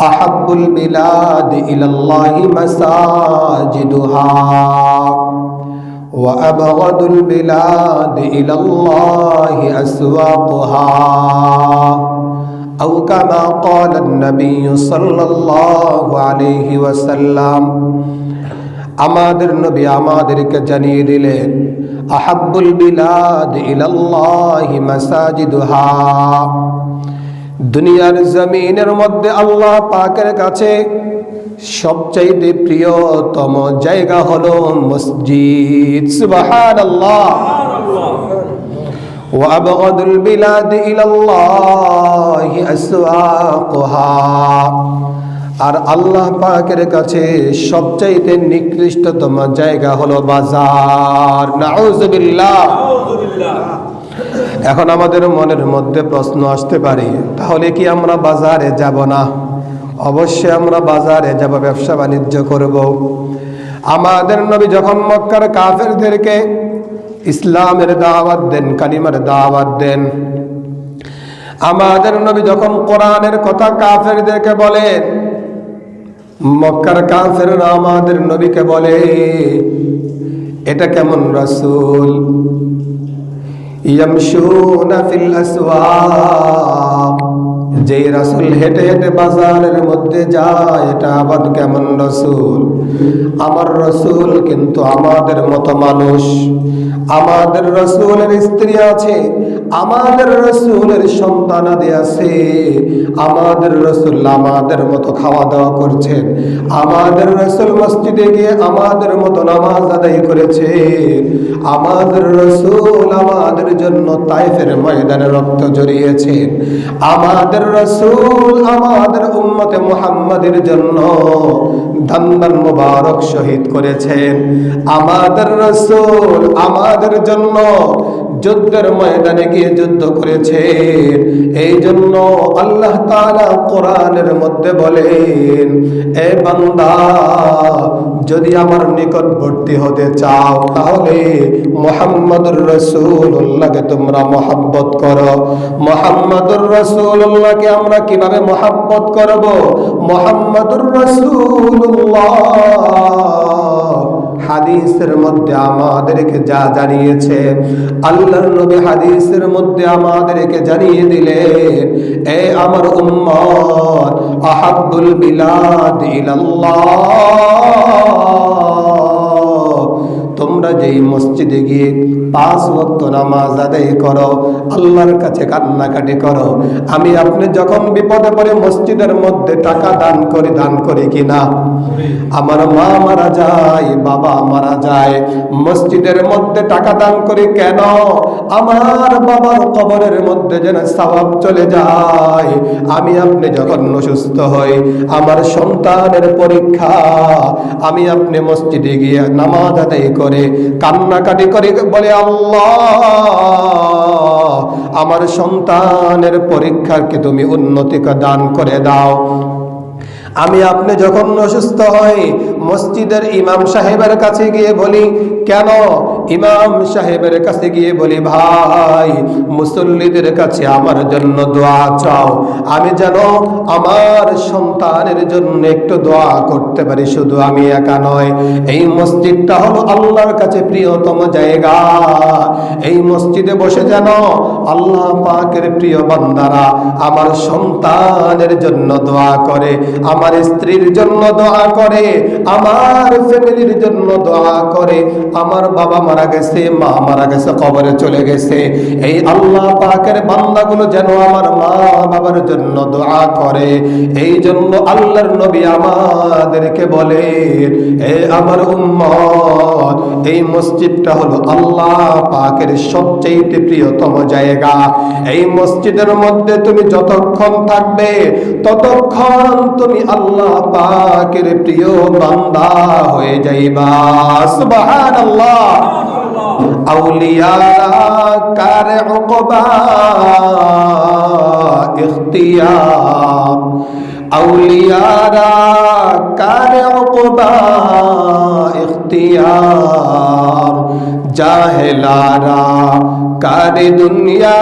أحب البلاد إلى الله مساجدها وأبغض البلاد إلى الله أسواقها أو كما قال النبي صلى الله عليه وسلم আমাদের নবী আমাদেরকে জানিয়ে দিলেন আহাব্বুল বিলাদ ইলাল্লাহি মাসাজিদুহা দুনিয়ার জমিনের মধ্যে আল্লাহ পাকের কাছে সবচাইতে প্রিয়তম জায়গা হলো মসজিদ সুবহানাল্লাহ وأبغض البلاد إلى الله أسواقها আর আল্লাহ পাকের কাছে সবচাইতে নিকৃষ্টতম জায়গা হলো বাজার নাউজুবিল্লাহ এখন আমাদের মনের মধ্যে প্রশ্ন আসতে পারে, তাহলে কি আমরা বাজারে যাব না? অবশ্যই আমরা বাজারে যাব, ব্যবসা বাণিজ্য করব। আমাদের নবী যখন মক্কার কাফেরদেরকে ইসলামের দাওয়াত দেন, কালিমার দাওয়াত দেন, আমাদের নবী যখন কোরআনের কথা কাফেরদেরকে বলেন মক্কার কাফেররা আমাদের নবীকে বলে, এটা কেমন রাসূল? يمشون في الأسواق. যে রাসূল হেঁটে হেঁটে বাজারের মধ্যে যায়, এটা আবার কেমন রাসূল? আমার রাসূল কিন্তু আমাদের মতো মানুষ। আমাদের রসুলের স্ত্রী আছে, আমাদের রসুলের সন্তানাদি আছে। আমাদের রসুল আমাদের মতো খাওয়া দাওয়া করছেন। আমাদের রসুল মসজিদে গিয়ে আমাদের মতো নামাজ আদায় করেছে। আমাদের রসুল আমাদের জন্য তাইফের ময়দানে রক্ত জড়িয়েছেন আমাদের রসুল আমাদের উম্মতে মুহাম্মাদের জন্য দান্দান মুবারক শহীদ করেছেন। আমাদের রসুল আমাদের জন্য যুদ্ধের ময়দানে গিয়ে যুদ্ধ করেছে এই জন্য আল্লাহ তাআলা কোরআনের মধ্যে বলেন, এ বান্দা যদি আমার নিকটবর্তী হতে চাও, তাহলে মোহাম্মদুর রসুল্লাহকে তোমরা মহাব্বত করো। মোহাম্মদুর রসুল্লাহকে আমরা কীভাবে মহাব্বত করব? মোহাম্মদুর রসুল্লাহ হাদিসের মধ্যে আমাদেরকে যা জানিয়েছে, আল্লাহর নবী হাদিসের মধ্যে আমাদেরকে জানিয়ে দিলে, এ আমার উম্মত আহাবুল বিলাদ ইলাল্লাহ। তোমরা যেই মসজিদে গিয়ে পাঁচ ওয়াক্ত নামাজ আদায় করো, আল্লাহর কাছে কান্নাকাটি করো। আমি আপনি যখন বিপদে পড়ে মসজিদের মধ্যে টাকা দান করি দান করি কিনা? আমার মা মারা যায়, বাবা মারা যায়। মসজিদের মধ্যে টাকা দান করি কেন? আমার বাবার কবরের মধ্যে যেন সওয়াব চলে যায়। আমি আপনি যখন অসুস্থ হই, আমার সন্তানের পরীক্ষা। আমি আপনি মসজিদে গিয়ে নামাজ আদায় করে, কান্নাকাটি করে বলে আমার সন্তানের পরীক্ষাকে তুমি উন্নতিকে দান করে দাও? আমি আপনি যখন অসুস্থ হই, মসজিদের ইমাম সাহেবের কাছে গিয়ে বলি, কেন? ইমাম সাহেবের কাছে গিয়ে বলি, ভাই, মুসল্লিদের কাছে আমার জন্য দোয়া চাও। আমি যেন আমার সন্তানের জন্য একটু দোয়া করতে পারি। শুধু আমি একা নয় এই মসজিদটা হলো আল্লাহর কাছে প্রিয়তম জায়গা। এই মসজিদে বসে যেন আল্লাহ পাকের প্রিয় বান্দারা আমার সন্তানের জন্য দোয়া করে, আমার স্ত্রীর জন্য দোয়া করে, আমার ফ্যামিলির জন্য দোয়া করে, আমার বাবা মারা গেছে, মা মারা গেছে, কবরে চলে গেছে। এই আল্লাহ পাকের বান্দাগুলো যেন আমার মা বাবার জন্য দোয়া করে। এই জন্য আল্লাহর নবী আমাদেরকে বলে এ আমার উম্মত, এই মসজিদটা হলো আল্লাহ পাকের সবচেয়ে প্রিয়তম জায়গা। এই মসজিদের মধ্যে তুমি যতক্ষণ থাকবে, ততক্ষণ তুমি আল্লাহ পাকের প্রিয় বান্দা হয়ে যাইবা। সুবহানাল্লাহ। আউলিয়া কার উকবা ইখতিয়ার আউলিয়ারা কার উকবা ইখতিয়ার জাহেলারা কার দুনিয়া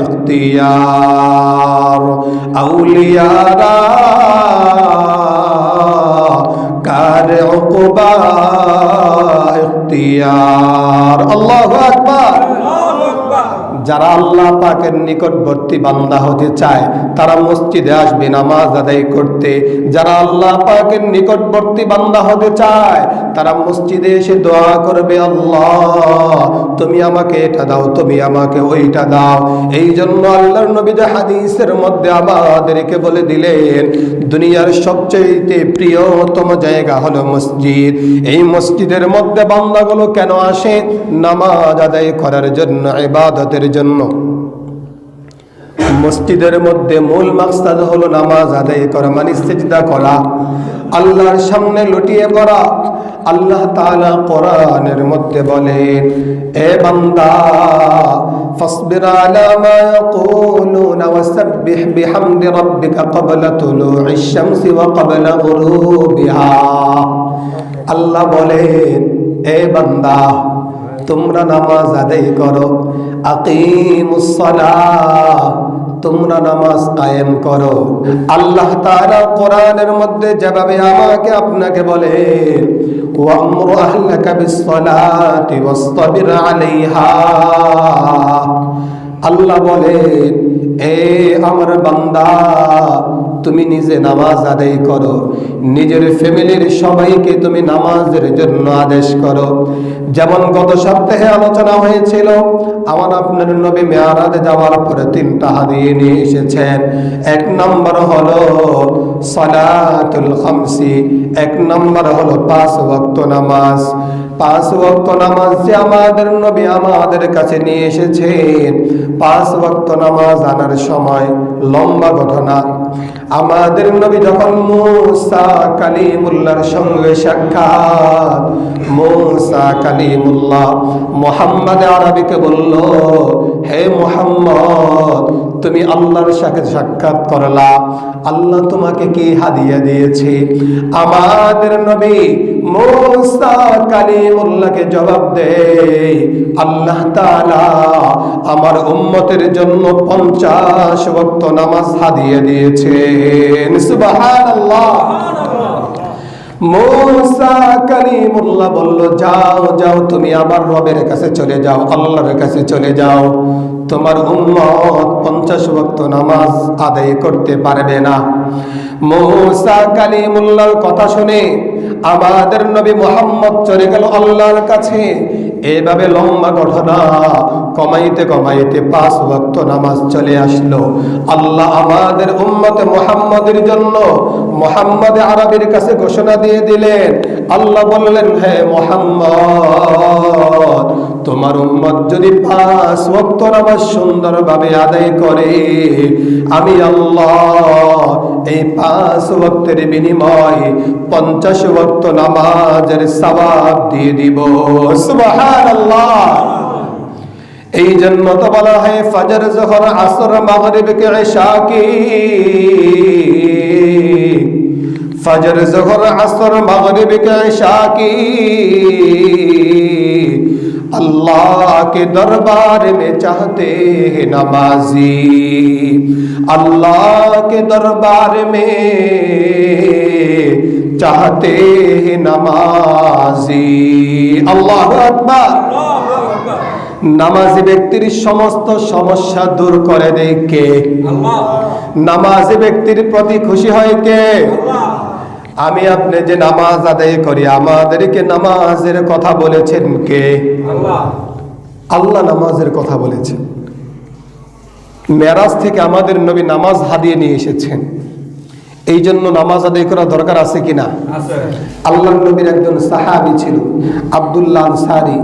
ইখতিয়ার আউলিয়ারা কার উকবা ইখতিয়ার আল্লাহু আকবার। যারা আল্লাহ পাকের নিকটবর্তী বান্দা হতে চায়, তারা মসজিদে আসবে, নামাজ আদায় করতে। যারা আল্লাহ পাকের নিকটবর্তী বান্দা হতে চায়, তারা মসজিদে এসে দোয়া করবে, আল্লাহ, তুমি আমাকে এটা দাও, তুমি আমাকে ওইটা দাও। এই জন্য আল্লাহর নবী যে হাদিসের মধ্যে আমাদেরকে বলে দিলেন, দুনিয়ার সবচেয়ে প্রিয়তম জায়গা হলো মসজিদ। এই মসজিদের মধ্যে বান্দাগুলো কেন আসে? নামাজ আদায় করার জন্য, ইবাদতের জন্য। মসজিদের মধ্যে মূল মাকসাদ হলো নামাজ আদায় করা মানে সেজদা করা, আল্লাহর সামনে লুটিয়ে পড়া। আল্লাহ তাআলা কোরআনের মধ্যে বলেন, এ বান্দা আলা মা ইয়াকুলুনা ওয়াসাব্বিহ বিহামদি রাব্বিকা ক্বাবলা তুলুইশ শামসি ওয়া ক্বাবলা গুরুবিহা। আল্লাহ বলেন, এ বান্দা তোমরা নামাজ আদায় করো। আকিমুসসালাহ তোমরা নামাজ কায়েম করো। আল্লাহ তাআলা কোরআনের মধ্যে যেভাবে আমাকে আপনাকে আলাইহা। আল্লাহ বলেন এ আমার বান্দা তুমি নিজে নামাজ আদায় করো। নিজের ফ্যামিলির সবাইকে তুমি নামাজের জন্য আদেশ করো। যেমন গত সপ্তাহে আলোচনা হয়েছিল, আমার আপনার নবী মেয়ারাতে যাওয়ার পরে তিনটা হাদিয়ে নিয়ে এসেছেন। এক নম্বর হলো সালাতুল খামসি, এক নম্বর হলো পাঁচ ওয়াক্ত নামাজ। পাঁচ নামাজ যে আমাদের নবী আমাদের কাছে নিয়ে এসেছেন, পাঁচ নামাজ আনার সময় লম্বা ঘটনা। আমাদের নবী যখন মুসা কালিমুল্লাহর সঙ্গে সাক্ষাৎ, মুসা মোহাম্মদ আরবিকে বলল, হে মোহাম্মদ তুমি আল্লাহর সাথে সাক্ষাৎ করলা। আল্লাহ তোমাকে কি হাদিয়া দিয়েছে? আমাদের নবী কালিমুল্লাহকে জবাব দেয়, আল্লাহ তাআলা আমার উম্মতের জন্য পঞ্চাশ ওয়াক্ত নামাজ হাদিয়া দিয়েছেন। সুবহানাল্লাহ। মুসা কালিমুল্লাহ বলল, যাও যাও, তুমি আমার রবের কাছে চলে যাও, আল্লাহর কাছে চলে যাও। তোমার উম্মত পঞ্চাশ ভক্ত নামাজ আদায় করতে পারবে না। মুসা কালিমুল্লাহর কথা শুনে আমাদের নবী মোহাম্মদ চলে গেল আল্লাহর কাছে। এভাবে লম্বা ঘটনা কমাইতে কমাইতে পাঁচ ভক্ত নামাজ চলে আসলো। আল্লাহ আমাদের উম্মতে মোহাম্মদের জন্য মোহাম্মদ আরবের কাছে ঘোষণা দিয়ে দিলেন। আল্লাহ বললেন, হে মোহাম্মদ তোমার উম্মত যদি পাঁচ ওয়াক্ত নামাজ সুন্দরভাবে আদায় করে, আমি আল্লাহ এই পাঁচ ওয়াক্তের বিনিময় পঞ্চাশ ওয়াক্ত নামাজের সওয়াব দিয়ে দিব। সুবহানাল্লাহ। এই জন্য তো বলা হয়, ফজর জোহর আসর মাগরিব কে ইশা কি ফজর জোহর আসর মাগরিব কে ইশা की अल्लाह के दरबार में चाहते हैं नमाजी अल्लाह के दरबार में चाहते हैं नमाजी अल्लाह अकबर নামাজি ব্যক্তির সমস্ত সমস্যা দূর করে দেয় কে নামাজি ব্যক্তির প্রতি খুশি হয় কে আমি আপনি যে নামাজ আদায় করি আমাদেরকে নামাজের কথা বলেছেন কে? আল্লাহ। নামাজের কথা বলেছেন। মেরাজ থেকে আমাদের নবী নামাজ হাদিয়ে নিয়ে এসেছেন। এই জন্য নামাজ আদায় করা দরকার আছে কিনা? আল্লাহ নবীর একজন সাহাবি ছিল আব্দুল্লাহ আনসারি।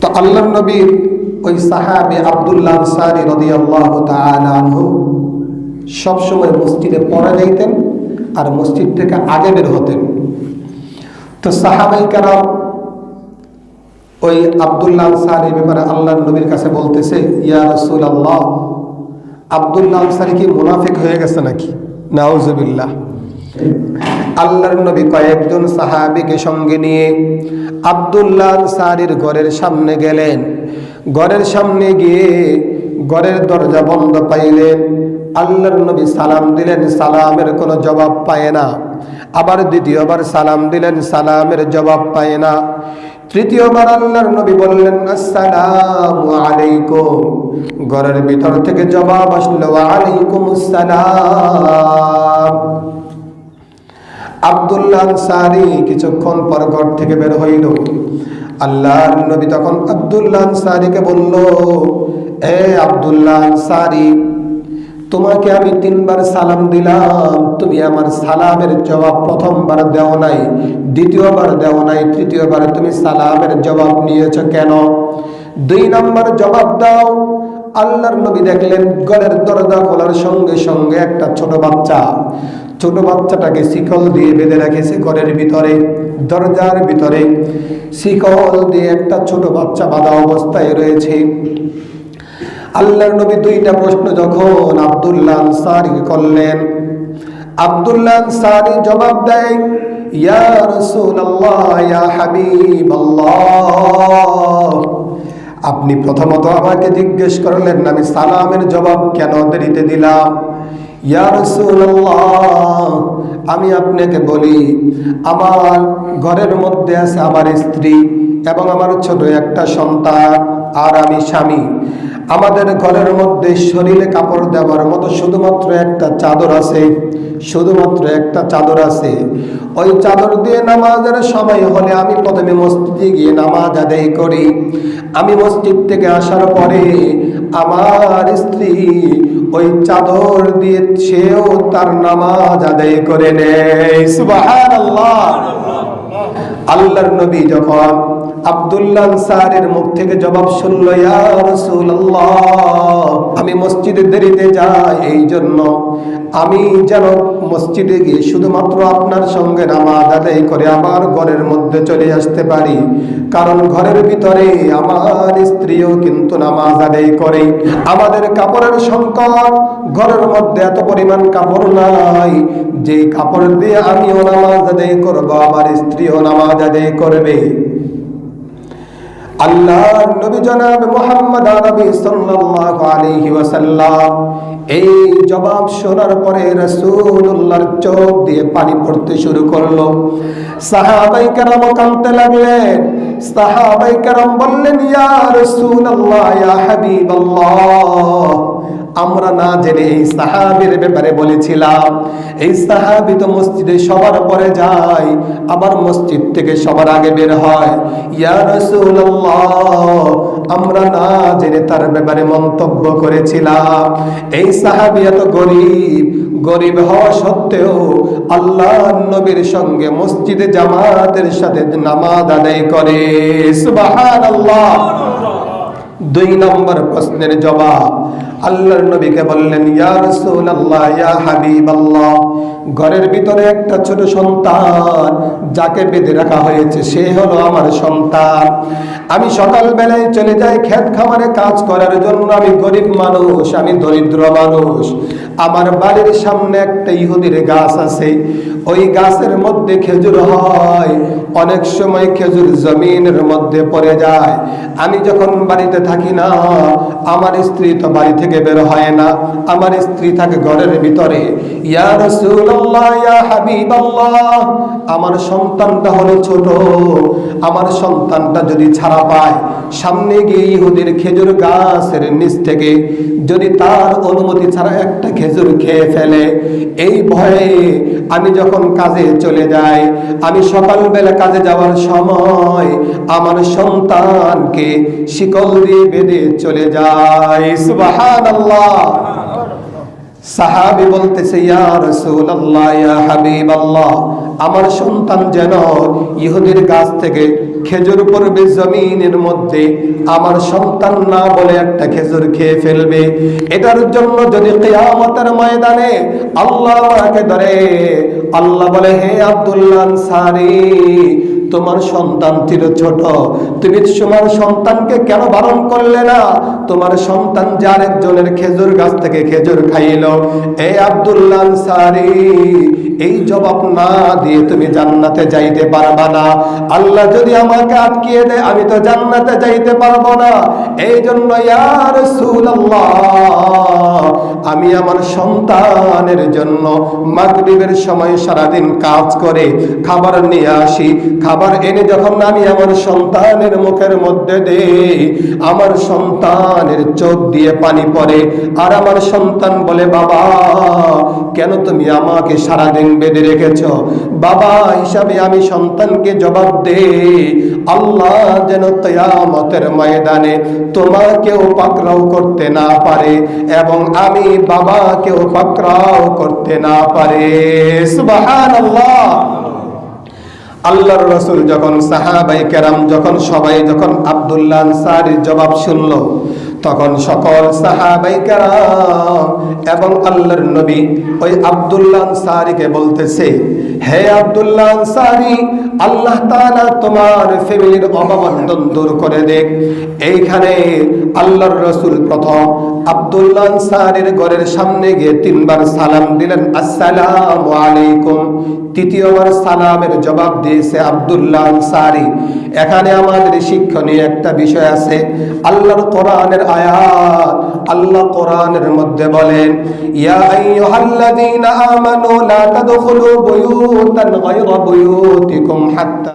তো আল্লাহ নবীর ওই সাহাবী আব্দুল্লাহ আনসারি তাআলা আনহু সবসময় মসজিদে পড়া যাইতেন আর মসজিদ থেকে আগে বের হতেন। তো সাহাবাই কারাম ওই আব্দুল্লাহ আনসারি ব্যাপারে আল্লাহর নবীর কাছে বলতেছে, ইয়া রসুল আল্লাহ আব্দুল্লাহ আনসারি কি মুনাফিক হয়ে গেছে নাকি? নাউজুবিল্লাহ। আল্লাহর নবী কয়েকজন সাহাবিকে সঙ্গে নিয়ে আব্দুল্লাহ আনসারির ঘরের সামনে গেলেন। ঘরের সামনে গিয়ে ঘরের দরজা বন্ধ পাইলেন। আল্লাহর নবী সালাম দিলেন, সালামের কোনো জবাব পায় না। আবার দ্বিতীয়বার সালাম দিলেন, সালামের জবাব পায় না। তৃতীয়বার আল্লাহর নবী বললেন, আসসালামু আলাইকুম। ঘরের ভিতর থেকে জবাব আসলো আলাইকুম আসসালাম। আব্দুল্লাহ আনসারি কিছুক্ষণ পর ঘর থেকে বের হইল। আল্লাহর নবী তখন আব্দুল্লাহ আনসারিকে বলল, এ আব্দুল্লাহ আনসারি তোমাকে আমি তিনবার সালাম দিলাম। তুমি আমার সালামের জবাব প্রথমবার দেও নাই, দ্বিতীয়বার দেও নাই, তৃতীয়বার তুমি সালামের জবাব নিয়েছ কেন? দুই নম্বর জবাব দাও। আল্লাহর নবী দেখলেন গলের দরজা খোলার সঙ্গে সঙ্গে একটা ছোট বাচ্চা। ছোট বাচ্চাটাকে শিকল দিয়ে বেঁধে রেখেছে ঘরের ভিতরে, দরজার ভিতরে। শিকল দিয়ে একটা ছোট বাচ্চা বাঁধা অবস্থায় রয়েছে। আল্লাহর নবী দুইটা প্রশ্ন যখন আব্দুল্লাহ আনসারি করলেন, আব্দুল্লাহ আনসারি জবাব দেয়, ইয়া রাসূলুল্লাহ, ইয়া হাবিবাল্লাহ। আপনি প্রথমত আমাকে জিজ্ঞেস করলেন, আমি সালামের জবাব কেন দেরিতে দিলাম? ইয়া রাসূলুল্লাহ, আমি আপনাকে বলি, আমার ঘরের মধ্যে আছে আমার স্ত্রী এবং আমার ছোট একটা সন্তান আর আমি স্বামী। আমাদের ঘরের মধ্যে শরীরে কাপড় দেওয়ার মতো শুধুমাত্র একটা চাদর আছে। শুধুমাত্র একটা চাদর আছে। ওই চাদর দিয়ে নামাজের সময় হলে আমি প্রথমে মসজিদে গিয়ে নামাজ আদায় করি। আমি মসজিদ থেকে আসার পরে আমার স্ত্রী ওই চাদর দিয়ে সেও তার নামাজ আদায় করে নেয়। সুবহানাল্লাহ। আল্লাহর নবী যখন আব্দুল্লাহ আনসারের মুখ থেকে জবাব শুনল আমি মসজিদে দেরিতে যাই এই জন্য আমি যেন মসজিদে গিয়ে শুধুমাত্র আপনার সঙ্গে নামাজ আদায় করে আমার ঘরের মধ্যে চলে আসতে পারি। কারণ ঘরের ভিতরে আমার স্ত্রীও কিন্তু নামাজ আদায় করে। আমাদের কাপড়ের সংকট, ঘরের মধ্যে এত পরিমাণ কাপড় নাই যে কাপড় দিয়ে আমিও নামাজ আদায় করব, আমার স্ত্রীও নামাজ আদায় করবে। আল্লাহর নবী জনাব মুহাম্মদ আরবি সাল্লাল্লাহু আলাইহি ওয়াসাল্লাম, এই জবাব শোনার পরে রাসূলুল্লাহর চোখ দিয়ে পানি পড়তে শুরু করল। সাহাবাই কেরাম কাঁদতে লাগলেন। সাহাবাই কেরাম বললেন, ইয়া রাসূলুল্লাহ, ইয়া হাবিবাল্লাহ। আমরা না জেনে এই সাহাবির ব্যাপারে বলেছিলাম, এই সাহাবি তো মসজিদে সবার পরে যায়, আবার মসজিদ থেকে সবার আগে বের হয়। ইয়া রাসূলুল্লাহ, আমরা না জেনে তার ব্যাপারে মন্তব্য করেছিলাম। এই সাহাবি এত গরিব গরিব হওয়া সত্ত্বেও আল্লাহ নবীর সঙ্গে মসজিদে জামাতের সাথে নামাজ আদায় করে। সুবহানাল্লাহ। দুই নম্বর প্রশ্নের জবাব আল্লাহর নবীকে বললেন, ইয়া রাসূলুল্লাহ, ইয়া হাবিবাল্লাহ। ঘরের ভিতরে একটা ছোট সন্তান যাকে বেঁধে রাখা হয়েছে, সে হলো আমার সন্তান। আমি সকাল বেলায় চলে যাই ক্ষেত খামারে কাজ করার জন্য। আমি গরিব মানুষ, আমি দরিদ্র মানুষ। আমার বাড়ির সামনে একটা ইহুদির গাছ আছে। ওই গাছের মধ্যে খেজুর হয়। অনেক সময় খেজুর জমিনের মধ্যে পড়ে যায়। আমি যখন বাড়িতে থাকি না, আমার স্ত্রী তো বাড়ি থেকে বের হয় না। আমার স্ত্রী থাকে ঘরের ভিতরে। ইয়া রাসূলুল্লাহ, ইয়া আমার সন্তানটা হলো ছোট। আমার সন্তানটা যদি ছাড়া পায়, সামনে গিয়ে ইহুদির খেজুর গাছের নিচ থেকে যদি তার অনুমতি ছাড়া একটা খেজুর খেয়ে ফেলে, এই ভয়ে আমি যখন কাজে চলে যাই, আমি সকালবেলা কাজে যাওয়ার সময় আমার সন্তানকে শিকল দিয়ে বেঁধে চলে যাই। সুবহানাল্লাহ। সাহাবি বলতেছে আমার সন্তান যেন ইহুদির গাছ থেকে খেজুর পড়বে জমিনের মধ্যে, আমার সন্তান না বলে একটা খেজুর খেয়ে ফেলবে। এটার জন্য যদি কিয়ামতের ময়দানে আল্লাহ আমাকে ধরে, আল্লাহ বলে, হে আব্দুল্লাহ আনসারী তোমার সন্তান ছিল ছোট। তুমি তোমার সন্তানকে কেন বারণ করলে না? তোমার সন্তান যার একজনের খেজুর গাছ থেকে খেজুর খাইল। এই আব্দুল্লাহ আনসারী, এই জবাব না দিয়ে তুমি জান্নাতে যাইতে পারবা না। আল্লাহ যদি আমাকে আটকিয়ে দেয়, আমি তো জান্নাতে যাইতে পারব না। এই জন্য ইয়ার আমি আমার সন্তানের জন্য মাগরিবের সময় সারাদিন কাজ করে খাবার নিয়ে আসি। খাবার এনে যখন আমি আমার সন্তানের মুখের মধ্যে দেই, আমার সন্তানের চোখ দিয়ে পানি পড়ে, আর আমার সন্তান বলে, বাবা, কেন তুমি আমাকে সারাদিন বেঁধে রেখেছ? বাবা, হিসাবে আমি সন্তানকে জবাব দে আল্লাহ যেন তয়ামতের ময়দানে তোমাকেও পাকড়াও করতে না পারে এবং আমি বাবাকেও পাকড়াও করতে না পারে। সুবহানাল্লাহ। আল্লাহর রসুল যখন সাহাবাই কেরাম, যখন সবাই, যখন আবদুল্লাহ আনসারির জবাব শুনল, তখন সকল সাহাবাই কেরাম এবং আল্লাহর নবী ওই আবদুল্লাহ আনসারিকে বলতেছে, হে আবদুল্লাহ আনসারি, আল্লাহ তাআলা তোমার ফ্যামিলির অভাবন্তন দূর করে দেখ। এইখানে আল্লাহর রসুল প্রথম আবদুল্লাহ আনসারির ঘরের সামনে গিয়ে তিনবার সালাম দিলেন, আসসালামু আলাইকুম। তৃতীয়বার সালামের জবাব দিয়েছে আবদুল্লাহ আনসারি। এখানে আমাদের শিক্ষণীয় একটা বিষয় আছে। আল্লাহর কোরআনের আয়াত আল্লাহ কোরআনের মধ্যে বলেন, ইয়া আইয়ুহাল্লাযীনা আমানু লা তাদখুলু বুয়ুতান গায়রা বুয়ুতিকুম হাত্তা